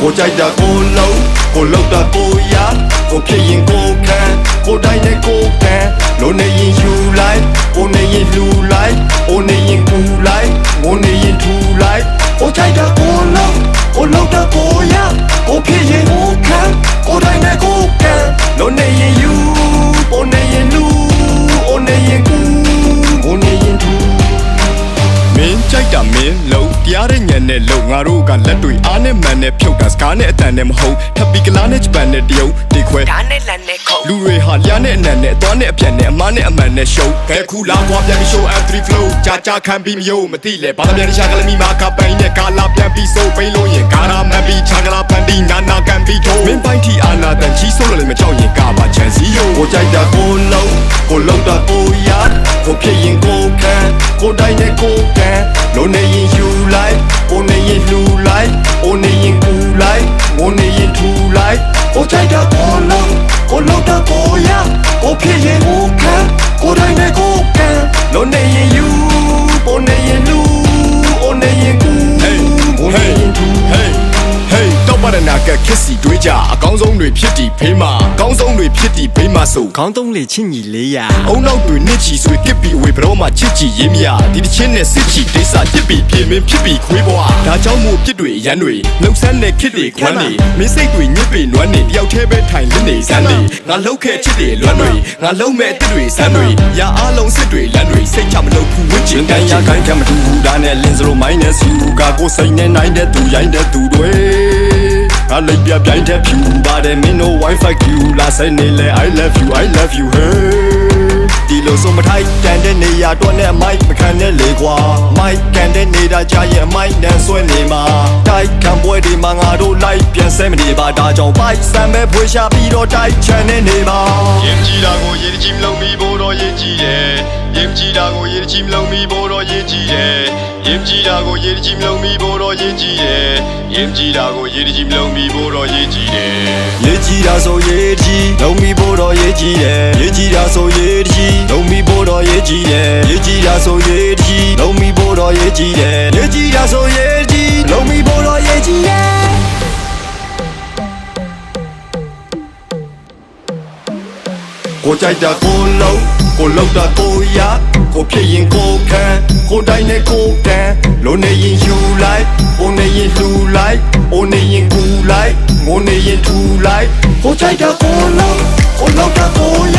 ကိုကြိုက်တာကိုလုံးကိုလောက်တာကိုရကိုဖြစ်ရင်ကိုခံကိုတိုင်း ကြိုက်တာမင်းလုံးတရားတဲ့ညံနဲ့လုံးငါတို့ကလက်တွေအားနဲ့မှန်နဲ့ဖြုတ်တာစကားနဲ့အတန်နဲ့မဟုတ်ထပ်ပြီးကလားနဲ့ဂျပန်နဲ့တရုတ်ဒီခွဲဒါနဲ့လန်နဲ့ခုံလူတွေဟာလျားနဲ့အနံနဲ့အသွားနဲ့အပြန်နဲ့အမားနဲ့အမှန်နဲ့ရှုံးခဲခုလာကွာပြန်ပြီး show F3 flow ကြာကြာခံပြီးမယုံမသိလဲဘာသာပြန်ရှာကလမီမာကပိန်နဲ့ကာလာပြန်ပြီးစိုးပိန်လို့ရင်ကာရာမန်ပြီးချာကလာပန်ဒီနာနာကန်ပြီးထိုးမင်းပိုက်တီအာနာတန်ချီဆိုးလို့လည်းမကြောက်ရင်ကာပါချန်စီယိုကိုကြိုက်တာကိုလုံးကိုလုံးတာကိုရကိုဖြစ်ရင်ကိုခံကိုတိုင်းနဲ့ကိုက ကိုလုံးတာကိုရကိုဖြစ်ရင်ကိုခံကိုတိုင်းနဲ့ကိုကန်လုံးနေရင်ယူကို တွေဖြစ်တီဖေးမှာအကောင်းဆုံးတွေဖြစ်တီဖေးမှာဆိုခေါင်းသုံးလေချင်းညီလေးရအုံနောက်တွေနစ်ချီဆွေကစ်ပြီးအဝေဘရောမှာချစ်ချီရေးမရဒီတစ်ချင်းနဲ့စစ်ချီဒေသပြစ်ပြီးပြင်မင်းဖြစ်ပြီးခွေးဘွားဒါကြောင့်မို့ပြစ်တွေရန်တွေလှုပ်ဆန်းတဲ့ခစ်တွေခွမ်းတွေမင်းစိတ်တွေညစ်ပေနွမ်းနေတယောက်တည်းပဲထိုင်လင်းနေစမ်းနေငါလှုပ်ခဲ့ချစ်တွေလွမ်းတွေငါလုံးမဲ့တစ်တွေစမ်းတွေရာအားလုံးစစ်တွေလမ်းတွေစိတ်ချမလို့ဖူဝစ်ချချင်င်တကန်န်ရရခိုခိုင်င်ကမတူဘူးဒါနဲ့လင်းစလိုမိုင်းနဲ့စီဘူးကကိုစိတ်နဲ့နိုင်တဲ့သူရိုင်းတဲ့သူတွေ ငါလိုက်ပြပြိုင်တဲ့ဖြူပါတယ်မင်းတို့ wifi q လာဆိုင်နေလေ i love you i love you hey ဒီလိုဆိုမထိုက်တန်တဲ့နေရာတော့နဲ့မိုက်မခံနဲ့လေကွာမိုက်ကန်တဲ့နေတာကြာရင်မိုက်နဲ့ဆွဲနေမှာတိုက်ခံပွဲဒီမှာငါတို့လိုက်ပြန်ဆဲမနေပါဒါကြောင့်ပိုက်ဆံပဲဖွေရှာပြီးတော့တိုက်ချန်နေနေပါရင်ကြည်တာကိုရေကြီးမလုံးမီဖို့တော့ရေကြီးတယ် ရင်ကြည်တာကိုရေကြီးမလုံးမီဖို့တော့ရေကြီးတယ်ရင်ကြည်တာကိုရေကြီးမလုံးမီဖို့တော့ရေကြီးတယ်ရင်ကြည်တာကိုရေကြီးမလုံးမီဖို့တော့ရေကြီးတယ်ရေးကြီးတာဆိုရေးကြီးလုံးမီဖို့တော့ရေးကြီးတယ်ရေးကြီးတာဆိုရေးကြီးလုံးမီဖို့တော့ရေးကြီးတယ်ရေးကြီးတာဆိုရေးကြီးလုံးမီဖို့တော့ရေးကြီးတယ်ရေးကြီးတာဆိုရေးကြီးလုံးမီဖို့တော့ရေးကြီးတယ်ကိုကြိုက်တာကိုလုံး ကိုလောက်တာကိုရကိုဖြစ်ရင်ကိုခံကိုတိုင်းနဲ့ကိုကန်လုံးနေရင်ယူလိုက်အိုနေရင်လှူလိုက်အိုနေရင်ကူလိုက်ငိုနေရင်ထူလိုက်ကိုကြိုက်တာကိုလုံးကိုလောက်တာကိုရ